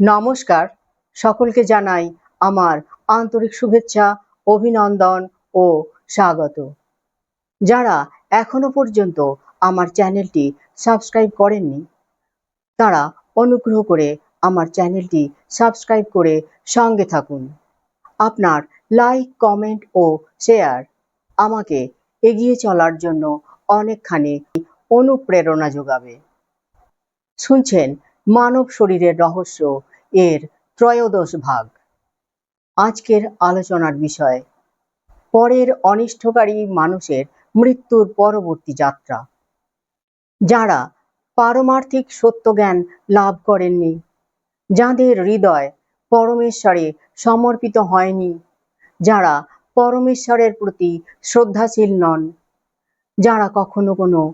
নমস্কার। সকলকে জানাই আমার আন্তরিক শুভেচ্ছা, অভিনন্দন ও স্বাগত। যারা এখনও পর্যন্ত আমার চ্যানেলটি সাবস্ক্রাইব করেননি, তারা অনুগ্রহ করে আমার চ্যানেলটি সাবস্ক্রাইব করে সঙ্গে থাকুন। আপনার লাইক, কমেন্ট ও শেয়ার আমাকে এগিয়ে চলার জন্য অনেকখানি অনুপ্রেরণা যোগাবে। শুনছেন মানব শরীরের রহস্য এর ত্রয়োদশ ভাগ। আজকের আলোচনার বিষয়, পরের অনিষ্টকারী মানুষের মৃত্যুর পরবর্তী যাত্রা। যারা পারমার্থিক সত্যজ্ঞান লাভ করেননি, যাদের হৃদয় পরমেশ্বরে সমর্পিত হয়নি, যারা পরমেশ্বরের প্রতি শ্রদ্ধাশীল নন, যারা কখনো কোনো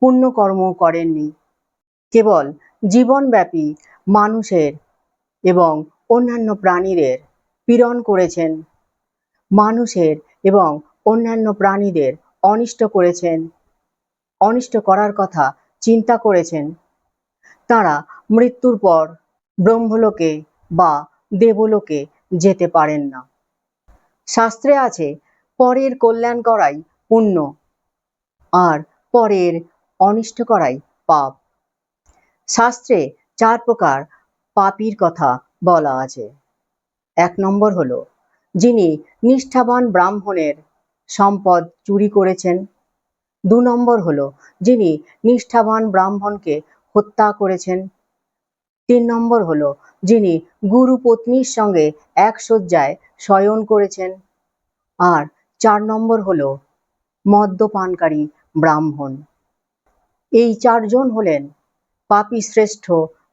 পুণ্যকর্ম করেননি। কেবল জীবনব্যাপী মানুষের এবং অন্যান্য প্রাণীদের পীড়ন করেছেন। মানুষের এবং অন্যান্য প্রাণীদের অনিষ্ট করেছেন। অনিষ্ট করার কথা চিন্তা করেছেন। তারা মৃত্যুর পর ব্রহ্মলোকে বা দেবলোকে যেতে পারেন না। শাস্ত্রে আছে, পরের কল্যাণ করাই পুণ্য, আর পরের অনিষ্ট করাই পাপ। শাস্ত্রে চার প্রকার পাপীর কথা বলা আছে। এক নম্বর হলো, যিনি নিষ্ঠাবান ব্রাহ্মণের সম্পদ চুরি করেছেন। দু নম্বর হলো, যিনি নিষ্ঠাবান ব্রাহ্মণকে হত্যা করেছেন। তিন নম্বর হলো, যিনি গুরু পত্নীর সঙ্গে এক শয্যায় শয়ন করেছেন। আর চার নম্বর হলো, মদ্যপানকারী ব্রাহ্মণ। এই চারজন হলেন পাপী শ্রেষ্ঠ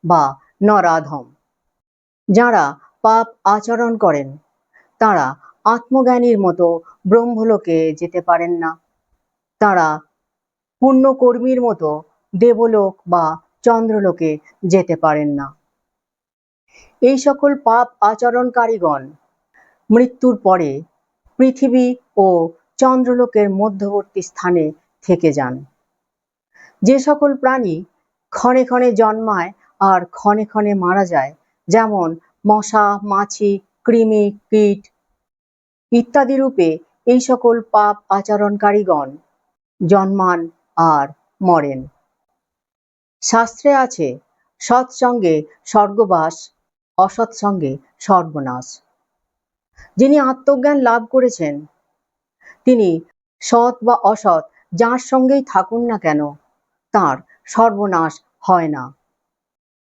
বা নরাধম। যারা পাপ আচরণ করেন, তারা আত্মজ্ঞানীর মতো ব্রহ্মলোকে যেতে পারেন না। তারা পুণ্যকর্মীর মতো দেবলোক বা চন্দ্রলোকে যেতে পারেন না। এই সকল পাপ আচরণকারীগণ মৃত্যুর পরে পৃথিবী ও চন্দ্রলোকের মধ্যবর্তী স্থানে থেকে যান। যে সকল প্রাণী ক্ষণে ক্ষণে জন্মায় আর ক্ষণে ক্ষণে মারা যায়। যেমন মশা, মাছি, কৃমি, কীট ইত্যাদি রূপে এই সকল পাপ আচরণকারীগণ জন্মান আর মরেন। শাস্ত্রে আছে সৎসঙ্গে স্বর্গবাস অসৎসঙ্গে সর্বনাশ যিনি আত্মজ্ঞান লাভ করেছেন, তিনি সৎ বা অসৎ যার সঙ্গেই থাকুন না কেন, তার সর্বনাশ হয় না।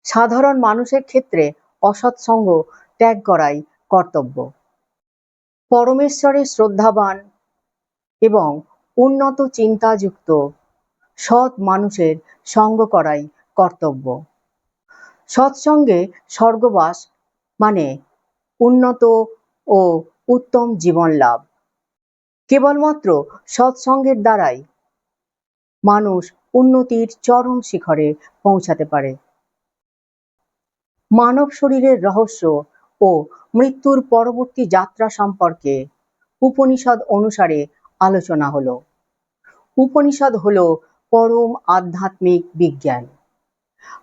সাধারণ মানুষের ক্ষেত্রে অসৎসঙ্গ ত্যাগ করাই কর্তব্য। পরমেশ্বরের শ্রদ্ধাবান এবং উন্নত চিন্তাযুক্ত সৎ মানুষের সঙ্গ করাই কর্তব্য। সৎসঙ্গে স্বর্গবাস মানে উন্নত ও উত্তম জীবন লাভ। কেবলমাত্র সৎসঙ্গের দ্বারাই মানুষ উন্নতির চরম শিখরে পৌঁছাতে পারে। মানব শরীরের রহস্য ও মৃত্যুর পরবর্তী যাত্রা সম্পর্কে উপনিষদ অনুসারে আলোচনা হলো। উপনিষদ হল পরম আধ্যাত্মিক বিজ্ঞান।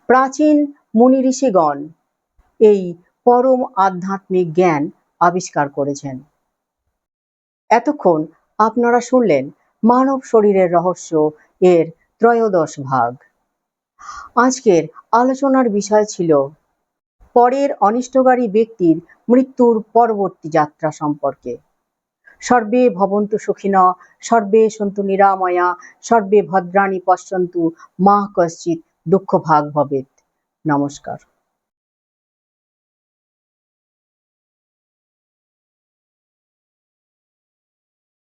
প্রাচীন মুনি ঋষিগণ এই পরম আধ্যাত্মিক জ্ঞান আবিষ্কার করেছেন। এতক্ষণ আপনারা শুনলেন মানব শরীরের রহস্য এর ত্রয়োদশ ভাগ। আজকের আলোচনার বিষয় ছিল পরের অনিষ্টকারী ব্যক্তির মৃত্যুর পরবর্তী যাত্রা সম্পর্কে। সর্বে ভবন্তু সুখিন, সর্বে সন্তু নিরাময়া, সর্বে ভদ্রাণী পশ্যন্তু মা কশ্চিৎ দুঃখ ভাগ ভবেত নমস্কার।